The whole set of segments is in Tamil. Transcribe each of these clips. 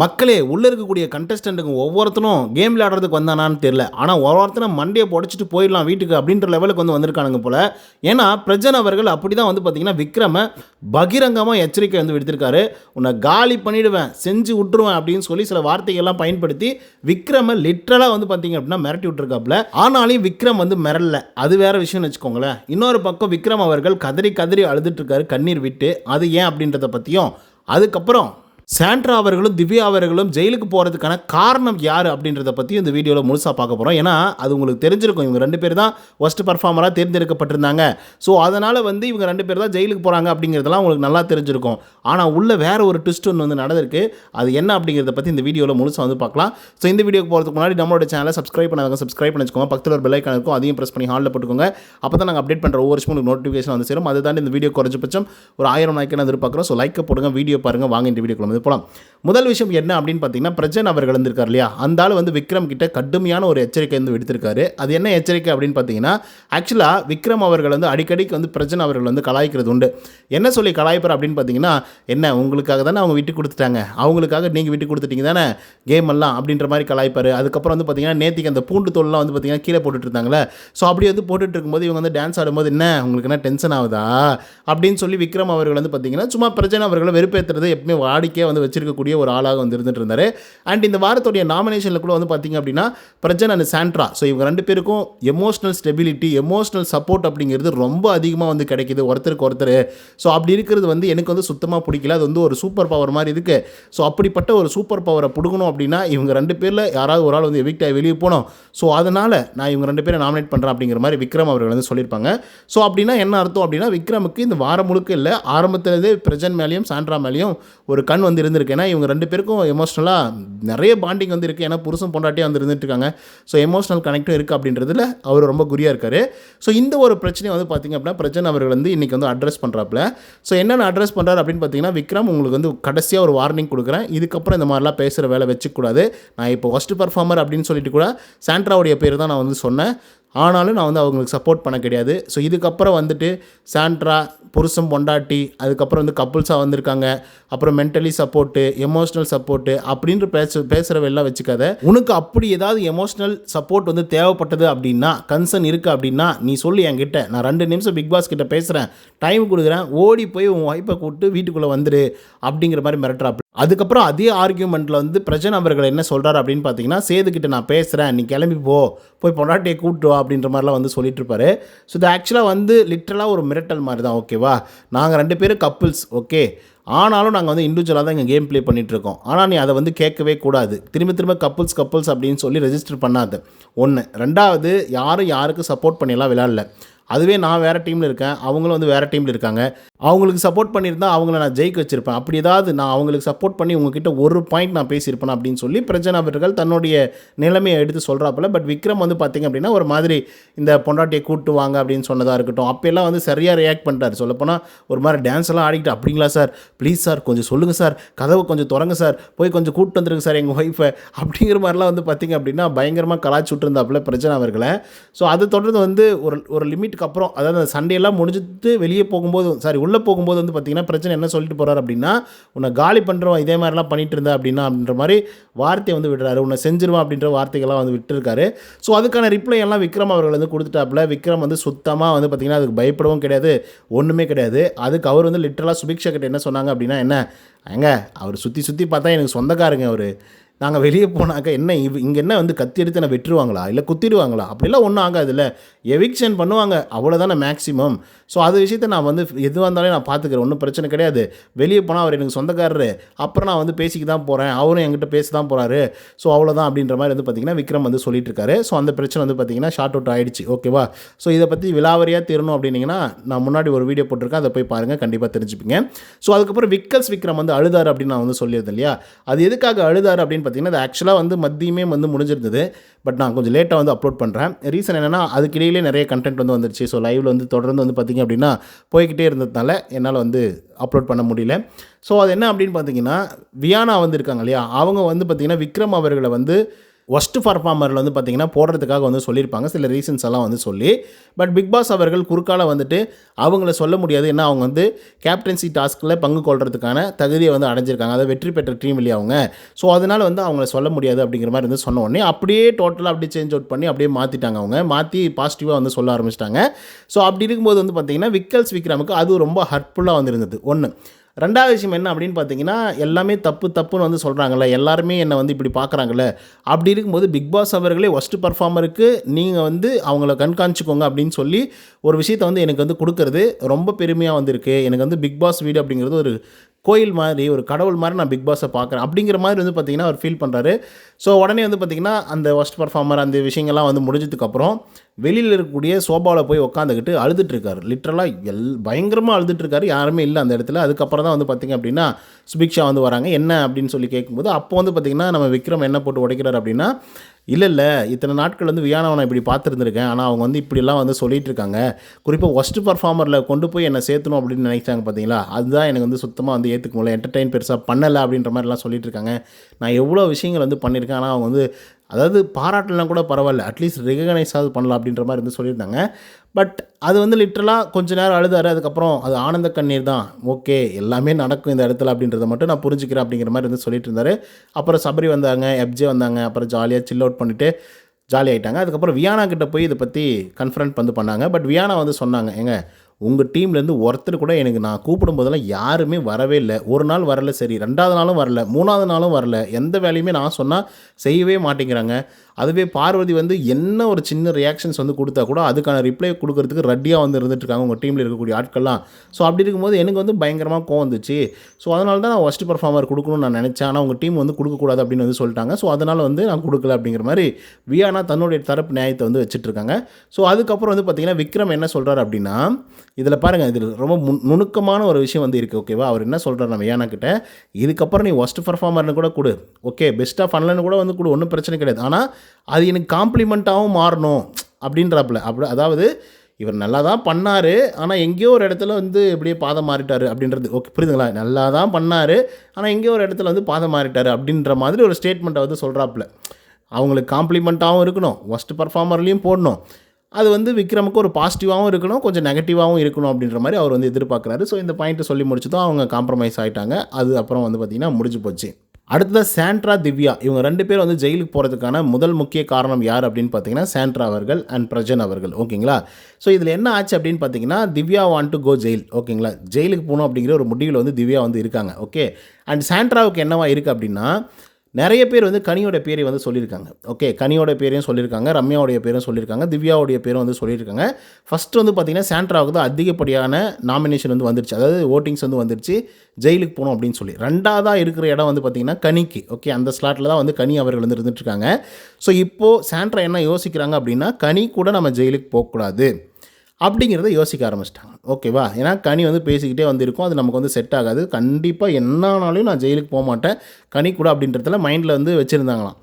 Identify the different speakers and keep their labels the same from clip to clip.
Speaker 1: மக்களே உள்ளே இருக்கக்கூடிய கண்டஸ்டண்ட்டுங்க ஒவ்வொருத்தனும் கேம் விளையாடுறதுக்கு வந்தானான்னு தெரியல. ஆனால் ஒவ்வொருத்தனும் மண்டையை புடச்சிட்டு போயிடலாம் வீட்டுக்கு அப்படின்ற லெவலுக்கு வந்து வந்திருக்கானுங்க போல். ஏன்னா பிரஜன் அவர்கள் அப்படி தான் வந்து பார்த்தீங்கன்னா விக்ரம பகிரங்கமாக எச்சரிக்கை வந்து விடுத்திருக்காரு. உன்னை காலி பண்ணிடுவேன் செஞ்சு விட்டுருவேன் அப்படின்னு சொல்லி சில வார்த்தைகள்லாம் பயன்படுத்தி விக்ரம லிட்ரலாக வந்து பார்த்தீங்க அப்படின்னா மிரட்டி விட்டுருக்காப்புல. ஆனாலும் விக்ரம் வந்து மிரளல அது வேறு விஷயம்னு வச்சுக்கோங்களேன். இன்னொரு பக்கம் விக்ரம் அவர்கள் கதறி கதறி அழுதுட்டுருக்காரு கண்ணீர் விட்டு. அது ஏன் அப்படின்றத பற்றியும் அதுக்கப்புறம் சாண்ட்ரா அவர்களும் திவ்யா அவர்களும் ஜெயிலுக்கு போகிறதுக்கான காரணம் யார் அப்படின்றத பற்றி இந்த வீடியோவில் முழுசாக பார்க்க போகிறோம் ஏன்னா அது உங்களுக்கு தெரிஞ்சிருக்கும். இவங்க ரெண்டு பேர் தான் ஒஸ்ட் பர்ஃபார்மராக தேர்ந்தெடுக்கப்பட்டிருந்தாங்க. ஸோ அதனால் வந்து இவங்க ரெண்டு பேர் தான் ஜெயிலுக்கு போகிறாங்க அப்படிங்கிறதெல்லாம் உங்களுக்கு நல்லா தெரிஞ்சிருக்கும். ஆனால் உள்ள வேறு ஒரு ட்விஸ்ட் ஒன்று வந்து நடந்திருக்கு. அது என்ன அப்படிங்கிறத பற்றி இந்த வீடியோவில் முழுசாக வந்து பார்க்கலாம். ஸோ இந்த வீடியோக்கு போகிறதுக்கு முன்னாடி நம்மளோட சேனலை சப்ஸ்கிரைப் பண்ணாங்க சப்ஸ்கிரைப் பண்ணி வச்சுக்கோங்க. பக்கத்தில் ஒரு பெல்லைக்கான இருக்கும். அதையும் ப்ரெஸ் பண்ணி ஹாலில் போட்டுக்கோங்க. அப்போ தான் நாங்கள் அப்டேட் பண்ணுற ஒவ்வொரு வருஷமும் உங்களுக்கு நோட்டிஃபிகேஷன் வந்து சேரும். அதை தாண்டி இந்த வீடியோ குறைஞ்சபட்சம் ஒரு ஆயிரம் லைக்கான எதிர்பார்க்குறோம். ஸோ லைக்கை போடுங்க வீடியோ பாருங்கள் வாங்க இந்த வீடியோக்குள்ள வந்து போகலாம் முதல் விஷயம் என்ன அப்படின்னு பார்த்தீங்கன்னா பிரஜன் அவர்கள் இருந்திருக்கார் இல்லையா? அந்த ஆள் வந்து விக்ரம் கிட்ட கடுமையான ஒரு எச்சரிக்கை வந்து விடுத்திருக்காரு. அது என்ன எச்சரிக்கை அப்படின்னு பார்த்தீங்கன்னா ஆக்சுவலாக விக்ரம் அவர்கள் வந்து அடிக்கடிக்கு வந்து பிரஜன் அவர்கள் வந்து கலாய்க்கிறது உண்டு. என்ன சொல்லி கலாய்ப்பார் அப்படின்னு பார்த்தீங்கன்னா என்ன உங்களுக்காக தானே அவங்க விட்டு கொடுத்துட்டாங்க. அவங்களுக்காக நீங்கள் விட்டு கொடுத்துட்டீங்க தானே? கேம் எல்லாம் அப்படின்ற மாதிரி கலாய்ப்பார். அதுக்கப்புறம் வந்து பார்த்தீங்கன்னா நேத்திக்கு அந்த பூண்டு தோல்லாம் வந்து பார்த்தீங்கன்னா கீழே போட்டுட்டு இருந்தாங்களே ஸோ அப்படி வந்து போட்டுட்டு இருக்கும்போது இவங்க வந்து டான்ஸ் ஆடும்போது என்ன உங்களுக்கு என்ன டென்ஷன் ஆகுதா? அப்படின்னு சொல்லி விக்ரம் அவர்கள் வந்து பார்த்தீங்கன்னா சும்மா பிரஜன் அவர்களை வெறுப்பேற்றுறது எப்பவுமே வாடிக்கையாக வந்து வச்சிருக்கக்கூடிய ஒரு ஆளாக வந்து இருந்துட்டு இருந்தார். அண்ட் இந்த வாரத்துடைய நாமினேஷனில் கூட வந்து பார்த்தீங்க அப்படின்னா பிரஜன் அண்ட் சாண்ட்ரா. ஸோ இவங்க ரெண்டு பேருக்கும் எமோஷனல் ஸ்டெபிலிட்டி எமோஷனல் சப்போர்ட் அப்படிங்கிறது ரொம்ப அதிகமாக வந்து கிடைக்கிது. ஒருத்தருக்கு ஒருத்தர். ஸோ அப்படி இருக்கிறது வந்து எனக்கு வந்து சுத்தமாக பிடிக்கல. அது வந்து ஒரு சூப்பர் பவர் மாதிரி இருக்குது ஸோ அப்படிப்பட்ட ஒரு சூப்பர் பவரை பிடுக்கணும் அப்படின்னா இவங்க ரெண்டு பேரில் யாராவது ஒரு ஆள் வந்து எவிக்ட் ஆகி வெளியே போனோம். ஸோ அதனால் நான் இவங்க ரெண்டு பேரை நாமினேட் பண்ணுறேன் அப்படிங்கிற மாதிரி விக்ரம் அவர்கள் வந்து சொல்லியிருப்பாங்க. ஸோ அப்படின்னா என்ன அர்த்தம் அப்படின்னா விக்ரமுக்கு இந்த வாரம் முழுக்க இல்லை ஆரம்பத்திலேருந்தே பிரஜன் மேலேயும் சாண்ட்ரா மேலேயும் ஒரு கண் வந்து இருந்திருக்கு. ஏன்னா இவங்க ரெண்டு பேருக்கும் எமோஷ்னலாக நிறைய பாண்டிங் வந்து இருக்குது ஏன்னா புருஷன் பொண்டாட்டியாக வந்து இருந்துட்டுருக்காங்க ஸோ எமோஷனல் கனெக்டும் இருக்குது அப்படின்றதுல அவர் ரொம்ப குறியாக இருக்கார். ஸோ இந்த ஒரு பிரச்சனையை வந்து பார்த்திங்க அப்படின்னா பிரச்சனை அவர்கள் வந்து இன்றைக்கி வந்து அட்ரஸ் பண்ணுறாப்புல ஸோ என்னென்ன அட்ரஸ் பண்ணுறாரு அப்படின்னு பார்த்தீங்கன்னா விக்ரம் உங்களுக்கு வந்து கடைசியாக ஒரு வார்னிங் கொடுக்குறேன். இதுக்கப்புறம் இந்த மாதிரிலாம் பேசுகிற வேலை வச்சுக்கூடாது நான் இப்போ ஃபஸ்ட்டு பர்ஃபார்மர் அப்படின்னு சொல்லிட்டு கூட சாண்ட்ராவுடைய பேர் தான் நான் வந்து சொன்னேன். ஆனாலும் நான் வந்து அவங்களுக்கு சப்போர்ட் பண்ண கிடையாது. ஸோ இதுக்கப்புறம் வந்துட்டு சாண்ட்ரா புருஷம் பொண்டாட்டி அதுக்கப்புறம் வந்து கப்புள்ஸாக வந்திருக்காங்க. அப்புறம் மென்டலி சப்போர்ட்டு எமோஷ்னல் சப்போர்ட்டு அப்படின்ற பேச பேசுகிறவெல்லாம் வச்சுக்காத. உனக்கு அப்படி ஏதாவது எமோஷ்னல் சப்போர்ட் வந்து தேவைப்பட்டது அப்படின்னா கன்சர்ன் இருக்குது அப்படின்னா நீ சொல்லு என்கிட்ட. நான் ரெண்டு நிமிஷம் பிக் பாஸ் கிட்ட பேசுகிறேன் டைம் கொடுக்குறேன். ஓடி போய் உன் ஒய்ஃபை கூப்பிட்டு வீட்டுக்குள்ளே வந்துடு அப்படிங்கிற மாதிரி மிரட்டுறாப்பு அதுக்கப்புறம் அதே ஆர்கியூமெண்ட்டில் வந்து பிரஜன் அவர்கள் என்ன சொல்கிறார் அப்படின்னு பார்த்தீங்கன்னா சேதுக்கிட்ட நான் பேசுகிறேன் நீ கிளம்பி போ போய் பொண்டாட்டியை கூப்பிட்டு வா அப்படின்ற மாதிரிலாம் வந்து சொல்லிட்டுருப்பாரு ஸோ இது ஆக்சுவலாக வந்து லிட்ரலாக ஒரு மிரட்டல் மாதிரி தான் ஓகேவா நாங்கள் ரெண்டு பேரும் கப்புள்ஸ் ஓகே ஆனாலும் நாங்கள் வந்து இண்டிவிஜுவலாக தான் இங்கே கேம் ப்ளே பண்ணிகிட்ருக்கோம் ஆனால் நீ அதை வந்து கேட்கவே கூடாது. திரும்ப திரும்ப கப்புள்ஸ் கப்புள்ஸ் அப்படின்னு சொல்லி ரெஜிஸ்டர் பண்ணாது. ஒன்று ரெண்டாவது யாரும் யாருக்கு சப்போர்ட் பண்ணியெல்லாம் விளையாடல. அதுவே நான் வேறு டீமில் இருக்கேன் அவங்களும் வந்து வேறு டீமில் இருக்காங்க. அவங்களுக்கு சப்போர்ட் பண்ணியிருந்தால் அவங்கள நான் ஜெயிக்க வச்சுருப்பேன். அப்படி ஏதாவது நான் அவங்களுக்கு சப்போர்ட் பண்ணி உங்ககிட்ட ஒரு பாயிண்ட் நான் பேசியிருப்பேன் அப்படின்னு சொல்லி பிரச்சனை அவர்கள் தன்னுடைய நிலைமையை எடுத்து சொல்கிறாப்புல பட் விக்ரம் வந்து பார்த்திங்க அப்படின்னா ஒரு மாதிரி இந்த பொண்டாட்டியை கூட்டு வாங்க அப்படின்னு சொன்னதாக இருக்கட்டும். அப்போல்லாம் வந்து சரியாக ரியாக்ட் பண்ணிட்டார் சொல்லப்போனால் ஒரு மாதிரி டான்ஸ் எல்லாம் ஆடிக்கிட்டு அப்படிங்களா சார் ப்ளீஸ் சார் கொஞ்சம் சொல்லுங்கள் சார் கதவை கொஞ்சம் திறங்க சார் போய் கொஞ்சம் கூப்பிட்டு வந்துருங்க சார் எங்கள் ஒய்ஃபை அப்படிங்கிற மாதிரிலாம் வந்து பார்த்திங்க அப்படின்னா பயங்கரமாக கலாச்சி விட்டுருந்தாப்புல பிரச்சனை அவர்களை ஸோ அதை தொடர்ந்து வந்து ஒரு ஒரு லிமிட் லிமிட்டுக்கு அப்புறம் அதாவது அந்த சண்டையெல்லாம் முடிஞ்சுட்டு வெளியே போகும்போது சாரி உள்ளே போகும்போது வந்து பார்த்திங்கன்னா பிரச்சனை என்ன சொல்லிட்டு போகிறார் அப்படின்னா உன்னை காலி பண்ணுறோம் இதே மாதிரிலாம் பண்ணிட்டு இருந்தா அப்படின்னா அப்படின்ற மாதிரி வார்த்தையை வந்து விடுறாரு. உன்னை செஞ்சிருவான் அப்படின்ற வார்த்தைகள்லாம் வந்து விட்டுருக்காரு. ஸோ அதுக்கான ரிப்ளை எல்லாம் விக்ரம் அவர்கள் வந்து கொடுத்துட்டாப்புல. விக்ரம் வந்து சுத்தமாக வந்து பார்த்திங்கன்னா அதுக்கு பயப்படவும் கிடையாது. ஒன்றுமே கிடையாது. அதுக்கு அவர் வந்து லிட்டரலாக சுபிக்ஷா கிட்ட என்ன சொன்னாங்க அப்படின்னா என்ன? ஏங்க அவர் சுற்றி சுற்றி பார்த்தா எனக்கு சொந்தக்காரங்க அவர். நாங்கள் வெளியே போனாக்க என்ன இவ் இங்கே என்ன வந்து கத்தி எடுத்து என்ன வெட்டுருவாங்களா? இல்லை குத்திடுவாங்களா? அப்படிலாம் ஒன்றும் ஆகாதுல்ல. எவிக்ஷன் பண்ணுவாங்க. அவ்வளோதானே மேக்ஸிமம் ஸோ அது விஷயத்தை நான் வந்து எதுவாக இருந்தாலும் நான் பார்த்துக்கிறேன் ஒன்றும் பிரச்சனை கிடையாது. வெளியே போனால் அவர் எனக்கு சொந்தக்காரரு. அப்புறம் நான் வந்து பேசிக்க தான் போகிறேன் அவரும் என்கிட்ட பேச தான் போகிறாரு ஸோ அவ்வளோதான் அப்படின்ற மாதிரி வந்து பார்த்திங்கன்னா விக்ரம் வந்து சொல்லிட்டு இருக்காரு ஸோ அந்த பிரச்சனை வந்து பார்த்திங்கன்னா ஷார்ட் அவுட் ஆகிடுச்சு ஓகேவா ஸோ இதை பற்றி விலாவரியாக தீரணும் அப்படின்னிங்கன்னா நான் முன்னாடி ஒரு வீடியோ போட்டிருக்கேன். அதை போய் பாருங்கள் கண்டிப்பாக தெரிஞ்சுப்பீங்க. ஸோ அதுக்கப்புறம் விக்கல்ஸ் விக்ரம் வந்து அழுதார் அப்படின்னு நான் வந்து சொல்லியிருந்தேன் இல்லையா? அது எதுக்காக அழுதார் அப்படின்னு பார்த்திங்கன்னா அது ஆக்சுவலாக வந்து மதியமே வந்து முடிஞ்சிருந்தது. பட் நான் கொஞ்சம் லேட்டாக வந்து அப்லோட் பண்ணுறேன் ரீசன் என்னென்னா அதுக்கிடையிலே நிறைய கண்டென்ட் வந்து வந்துருச்சு. ஸோ லைவில் வந்து தொடர்ந்து வந்து பார்த்திங்க அப்படின்னா போய்கிட்டே இருந்ததுனால என்னால் வந்து அப்லோட் பண்ண முடியல. ஸோ அது என்ன அப்படின்னு பார்த்தீங்கன்னா வியானா வந்து இருக்காங்க இல்லையா? அவங்க வந்து பார்த்திங்கன்னா விக்ரம் அவர்களை வந்து ஒஸ்ட் பர்ஃபார்மரில் வந்து பார்த்திங்கன்னா போடுறதுக்காக வந்து சொல்லியிருப்பாங்க. சில ரீசன்ஸ் எல்லாம் வந்து சொல்லி. பட் பிக் பாஸ் அவர்கள் குறுக்கால வந்துட்டு அவங்கள சொல்ல முடியாது. ஏன்னா அவங்க வந்து கேப்டன்சி டாஸ்கில் பங்கு கொள்றதுக்கான தகுதியை வந்து அடைஞ்சிருக்காங்க. அதை வெற்றி பெற்ற டீம் இல்லையா அவங்க? ஸோ அதனால் வந்து அவங்கள சொல்ல முடியாது அப்படிங்கிற மாதிரி வந்து சொன்ன உடனே அப்படியே டோட்டலாக அப்படியே சேஞ்ச் அவுட் பண்ணி அப்படியே மாற்றிட்டாங்க அவங்க. மாற்றி பாசிட்டிவாக வந்து சொல்ல ஆரம்பிச்சிட்டாங்க. ஸோ அப்படி இருக்கும்போது வந்து பார்த்திங்கன்னா விக்கல்ஸ் விக்ரமுக்கு அது ரொம்ப ஹர்ட்ஃபுல்லாக வந்து இருந்தது. ஒன்று ரெண்டாவது விஷயம் என்ன அப்படின்னு பார்த்தீங்கன்னா எல்லாமே தப்பு தப்புன்னு வந்து சொல்கிறாங்கல்ல எல்லாருமே என்னை வந்து இப்படி பார்க்குறாங்கல்ல. அப்படி இருக்கும்போது பிக் பாஸ் அவர்களே ஒஸ்ட்டு பர்ஃபார்மருக்கு நீங்கள் வந்து அவங்கள கண்காணிச்சுக்கோங்க அப்படின்னு சொல்லி ஒரு விஷயத்த வந்து எனக்கு வந்து கொடுக்கறது ரொம்ப பெருமையாக வந்திருக்கு. எனக்கு வந்து பிக் பாஸ் வீடு அப்படிங்கிறது ஒரு கோயில் மாதிரி ஒரு கடவுள் மாதிரி நான் பிக் பாஸை பார்க்குறேன். அப்படிங்கிற மாதிரி வந்து பார்த்தீங்கன்னா அவர் ஃபீல் பண்ணுறாரு ஸோ உடனே வந்து பார்த்தீங்கன்னா அந்த ஒஸ்ட் பர்ஃபார்மர் அந்த விஷயங்கள்லாம் வந்து முடிஞ்சதுக்கப்புறம் வெளியில் இருக்கக்கூடிய சோபாவில் போய் உட்காந்துக்கிட்டு அழுதுட்டுருக்காரு லிட்ரலாக எல் பயங்கரமாக அழுதுட்டுருக்காரு யாருமே இல்லை அந்த இடத்துல. அதுக்கப்புறம் தான் வந்து பார்த்திங்க அப்படின்னா சுபிக்ஷா வந்து வராங்க. என்ன அப்படின்னு சொல்லி கேட்கும்போது அப்போ வந்து பார்த்திங்கன்னா நம்ம விக்ரம் என்ன போட்டு உடைக்கிறார் அப்படின்னா இல்லை இல்லை இத்தனை நாட்கள் வந்து வியானவனை இப்படி பார்த்துருந்துருக்கேன். ஆனால் அவங்க வந்து இப்படிலாம் வந்து சொல்லிட்டு இருக்காங்க குறிப்பாக ஒஸ்ட் பர்ஃபார்மரில் கொண்டு போய் என்னை சேர்த்தணும் அப்படின்னு நினைச்சாங்க பார்த்தீங்களா அதுதான் எனக்கு வந்து சுத்தமாக வந்து ஏற்றுக்க முடியல. என்டர்டெயின் பெருசாக பண்ணலை அப்படின்ற மாதிரிலாம் சொல்லிட்டு இருக்காங்க நான் எவ்வளோ விஷயங்கள் வந்து பண்ணியிருக்கேன். ஆனால் அவங்க வந்து அதாவது பாராட்டலாம் கூட பரவாயில்ல. அட்லீஸ்ட் ரெகனைஸாவது பண்ணலாம் அப்படின்ற மாதிரி வந்து சொல்லியிருந்தாங்க. பட் அது வந்து லிட்ரலாக கொஞ்ச நேரம் அழுதாரு. அதுக்கப்புறம் அது ஆனந்த கண்ணீர் தான். ஓகே எல்லாமே நடக்கும் இந்த இடத்துல அப்படின்றத மட்டும் நான் புரிஞ்சுக்கிறேன் அப்படிங்கிற மாதிரி வந்து சொல்லிட்டு இருந்தார் அப்புறம் சபரி வந்தாங்க எப்ஜே வந்தாங்க. அப்புறம் ஜாலியாக சில் அவுட் பண்ணிவிட்டு ஜாலி ஆகிட்டாங்க அதுக்கப்புறம் வியானா கிட்ட போய் இதை பற்றி கன்ஃபரண்ட் வந்து பண்ணாங்க. பட் வியானா வந்து சொன்னாங்க ஏங்க உங்கள் டீம்லேருந்து ஒருத்தர் கூட எனக்கு நான் கூப்பிடும் போதெல்லாம் யாருமே வரவே இல்லை. ஒரு நாள் வரல சரி. ரெண்டாவது நாளும் வரல. மூணாவது நாளும் வரல. எந்த வேலையுமே நான் சொன்னால் செய்யவே மாட்டேங்கிறாங்க. அதுவே பார்வதி வந்து என்ன ஒரு சின்ன ரியாக்ஷன்ஸ் வந்து கொடுத்தா கூட அதுக்கான ரிப்ளை கொடுக்கறதுக்கு ரெடியாக வந்து இருந்துட்டுருக்காங்க உங்கள் டீமில் இருக்கக்கூடிய ஆட்கள்லாம். ஸோ அப்படி இருக்கும்போது எனக்கு வந்து பயங்கரமாக கோவம் வந்துச்சு. ஸோ அதனால தான் நான் ஒஸ்ட் பர்ஃபார்மர் கொடுக்கணும்னு நான் நினச்சேன். ஆனால் உங்கள் டீம் வந்து கொடுக்கக்கூடாது அப்படின்னு வந்து சொல்லிட்டாங்க. ஸோ அதனால் வந்து நான் கொடுக்கல அப்படிங்கிற மாதிரி வியானா தன்னுடைய தரப்பு நியாயத்தை வந்து வச்சுட்ருக்காங்க ஸோ அதுக்கப்புறம் வந்து பார்த்திங்கன்னா விக்ரம் என்ன சொல்கிறார் அப்படின்னா இதில் பாருங்கள் இதில் ரொம்ப முன் நுணுக்கமான ஒரு விஷயம் வந்து இருக்குது ஓகேவா அவர் என்ன சொல்கிறார் நம்ம வியானா கிட்ட இதுக்கப்புறம் நீ ஒஸ்ட் பர்ஃபார்மர்னு கூட கொடு. ஓகே பெஸ்ட்டாக பண்ணலன்னு கூட வந்து கொடு ஒன்றும் பிரச்சனை கிடையாது. ஆனால் அது எனக்கு காம்ப்ளிமெண்ட்டாகவும் மாறணும் அப்படின்றாப்புல. அப்படி அதாவது இவர் நல்லா தான் பண்ணார் ஆனால் எங்கேயோ ஒரு இடத்துல வந்து இப்படியே பாதம் மாறிட்டார் அப்படின்றது ஓகே புரியுதுங்களா? நல்லா தான் பண்ணார் ஆனால் எங்கேயோ ஒரு இடத்துல வந்து பாதம் மாறிட்டார் அப்படின்ற மாதிரி ஒரு ஸ்டேட்மெண்ட்டை வந்து சொல்கிறாப்புல அவங்களுக்கு காம்ப்ளிமெண்ட்டாகவும் இருக்கணும் ஒஸ்ட் பர்ஃபார்மர்லேயும் போடணும். அது வந்து விக்ரமுக்கு ஒரு பாசிட்டிவாகவும் இருக்கணும் கொஞ்சம் நெகட்டிவாகவும் இருக்கணும் அப்படின்ற மாதிரி அவர் வந்து எதிர்பார்க்குறாரு. ஸோ இந்த பாயிண்ட்டை சொல்லி முடிச்சதும் அவங்க காம்ப்ரமைஸ் ஆகிட்டாங்க அது அப்புறம் வந்து பார்த்திங்கன்னா முடிஞ்சு போச்சு. அடுத்தது சாண்ட்ரா திவ்யா. இவங்க ரெண்டு பேரும் வந்து ஜெயிலுக்கு போகிறதுக்கான முதல் முக்கிய காரணம் யார் அப்படின்னு பார்த்தீங்கன்னா சாண்ட்ரா அவர்கள் அண்ட் பிரஜன் அவர்கள். ஓகேங்களா ஸோ இதில் என்ன ஆச்சு அப்படின்னு பார்த்தீங்கன்னா Divya want to go jail ஓகேங்களா ஜெயிலுக்கு போகணும் அப்படிங்கிற ஒரு முடிவில் வந்து திவ்யா வந்து இருக்காங்க. ஓகே அண்ட் சாண்ட்ராவுக்கு என்னவா இருக்குது அப்படின்னா நிறைய பேர் வந்து கனியோட பேரை வந்து சொல்லியிருக்காங்க. ஓகே கனியோட பேரையும் சொல்லியிருக்காங்க ரம்யாவுடைய பேரும் சொல்லியிருக்காங்க திவ்யாவுடைய பேரும் வந்து சொல்லியிருக்காங்க. ஃபஸ்ட்டு வந்து பார்த்திங்கன்னா சாண்ட்ராவுக்கு தான் அதிகப்படியான நாமினேஷன் வந்து வந்துருச்சு. அதாவது ஓட்டிங்ஸ் வந்து வந்துருச்சு. ஜெயிலுக்கு போகணும் அப்படின்னு சொல்லி. ரெண்டாவதாக இருக்கிற இடம் வந்து பார்த்திங்கன்னா கனிக்கு. ஓகே அந்த ஸ்லாட்டில் தான் வந்து கனி அவர்கள் வந்து இருந்துட்டுருக்காங்க ஸோ இப்போது சாண்ட்ரா என்ன யோசிக்கிறாங்க அப்படின்னா கனி கூட நம்ம ஜெயிலுக்கு போகக்கூடாது. அப்படிங்கிறத யோசிக்க ஆரம்பிச்சிட்டாங்க. ஓகேவா ஏன்னா கனி வந்து பேசிக்கிட்டே வந்திருக்கும். அது நமக்கு வந்து செட் ஆகாது. கண்டிப்பாக என்னானாலையும் நான் ஜெயிலுக்கு போக மாட்டேன். கனி கூட அப்படின்றதுல மைண்டில் வந்து வச்சுருந்தாங்களாம்.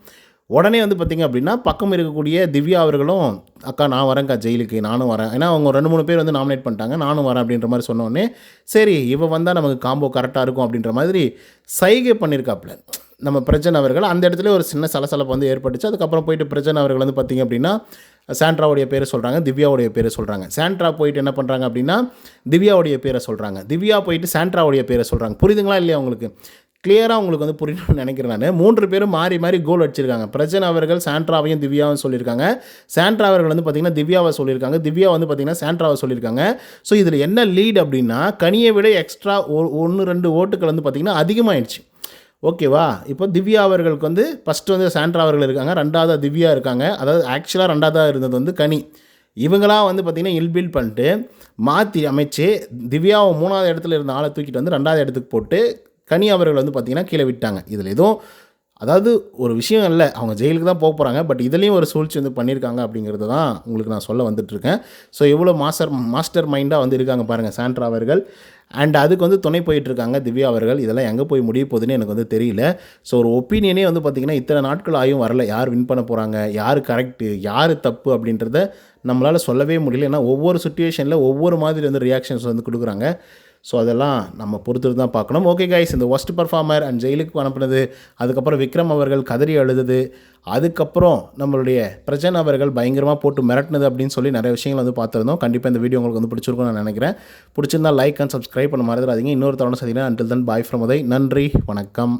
Speaker 1: உடனே வந்து பார்த்திங்க அப்படின்னா பக்கம் இருக்கக்கூடிய திவ்யா அவர்களும் அக்கா நான் வரேன்க்கா ஜெயிலுக்கு. நானும் வரேன். ஏன்னா அவங்க ரெண்டு மூணு பேர் வந்து நாமினேட் பண்ணிட்டாங்க. நானும் வரேன் அப்படின்ற மாதிரி சொன்னோடனே சரி இவ வந்தால் நமக்கு காம்போ கரெக்டாக இருக்கும். அப்படின்ற மாதிரி சைகை பண்ணியிருக்காப்புல நம்ம பிரஜன் அவர்கள் அந்த இடத்துல ஒரு சின்ன சலசலப்பு வந்து ஏற்பட்டுச்சு. அதுக்கப்புறம் போயிட்டு பிரஜன் அவர்கள் வந்து பார்த்திங்க அப்படின்னா சாண்ட்ராவுடைய பேரை சொல்கிறாங்க திவ்யாவுடைய பேரை சொல்கிறாங்க சாண்ட்ரா போயிட்டு என்ன பண்ணுறாங்க அப்படின்னா திவ்யாவுடைய பேரை சொல்கிறாங்க திவ்யா போயிட்டு சாண்ட்ராவுடைய பேரை சொல்கிறாங்க புரியுதுங்களா இல்லையா உங்களுக்கு? கிளியராக உங்களுக்கு வந்து புரியணும்னு நினைக்கிறேன் நான். மூன்று பேரும் மாறி மாறி கோல் அடிச்சிருக்காங்க. பிரஜன் அவர்கள் சாண்ட்ராவையும் திவ்யாவும் சொல்லியிருக்காங்க. சாண்ட்ரா அவர்கள் வந்து பார்த்திங்கன்னா திவ்யாவை சொல்லியிருக்காங்க. திவ்யா வந்து பார்த்திங்கன்னா சாண்ட்ராவை சொல்லியிருக்காங்க. ஸோ இதில் என்ன லீட் அப்படின்னா கனியை விட எக்ஸ்ட்ரா ஒன்று ரெண்டு ஓட்டுகள் வந்து பார்த்திங்கன்னா அதிகமாகிடுச்சு ஓகேவா இப்போ திவ்யா அவர்களுக்கு வந்து ஃபஸ்ட்டு வந்து சாண்ட்ரா அவர்கள் இருக்காங்க ரெண்டாவதாக திவ்யா இருக்காங்க. அதாவது ஆக்சுவலாக ரெண்டாவதாக இருந்தது வந்து கனி. இவங்களாம் வந்து பார்த்திங்கன்னா இல்பில் பண்ணிட்டு மாற்றி அமைச்சு திவ்யாவை மூணாவது இடத்துல இருந்த ஆளை தூக்கிட்டு வந்து ரெண்டாவது இடத்துக்கு போட்டு கனி அவர்கள் வந்து பார்த்திங்கன்னா கீழே விட்டாங்க. இதில் எதுவும் அதாவது ஒரு விஷயம் இல்லை அவங்க ஜெயிலுக்கு தான் போக போகிறாங்க பட் இதுலேயும் ஒரு சூழ்ச்சி வந்து பண்ணியிருக்காங்க அப்படிங்கிறது தான் உங்களுக்கு நான் சொல்ல வந்துட்டுருக்கேன். ஸோ எவ்வளோ மாஸ்டர் மாஸ்டர் மைண்டாக வந்து இருக்காங்க பாருங்கள் சாண்ட்ரா அவர்கள். அண்ட் அதுக்கு வந்து துணை போயிட்டுருக்காங்க திவ்யா அவர்கள். இதெல்லாம் எங்கே போய் முடிய போகுதுன்னு எனக்கு வந்து தெரியல. ஸோ ஒரு ஒப்பீனியனே வந்து பார்த்திங்கன்னா இத்தனை நாட்கள் ஆயும் வரல. யார் வின் பண்ண போகிறாங்க யார் கரெக்டு யார் தப்பு அப்படின்றத நம்மளால் சொல்லவே முடியல. ஏன்னா ஒவ்வொரு சுச்சுவேஷனில் ஒவ்வொரு மாதிரி வந்து ரியாக்ஷன்ஸ் வந்து கொடுக்குறாங்க. ஸோ அதெல்லாம் நம்ம பொறுத்து தான் பார்க்கணும். ஓகே கைஸ் இந்த ஒஸ்ட் பர்ஃபார்மர் அண்ட் ஜெயிலுக்கு அனுப்புனது அதுக்கப்புறம் விக்ரம் அவர்கள் கதறி அழுது அதுக்கப்புறம் நம்மளுடைய பிரஜன் அவர்கள் பயங்கரமாக போட்டு மிரட்டினது அப்படின்னு சொல்லி நிறைய விஷயங்கள் வந்து பார்த்துருந்தோம். கண்டிப்பாக இந்த வீடியோ உங்களுக்கு வந்து பிடிச்சிருக்கும்னு நான் நினைக்கிறேன். பிடிச்சிருந்தா லைக் அண்ட் சப்ஸ்கிரைப் பண்ண மறந்துடாதீங்க. இன்னொரு தவணை சதினா until then bye from Uday. நன்றி. வணக்கம்.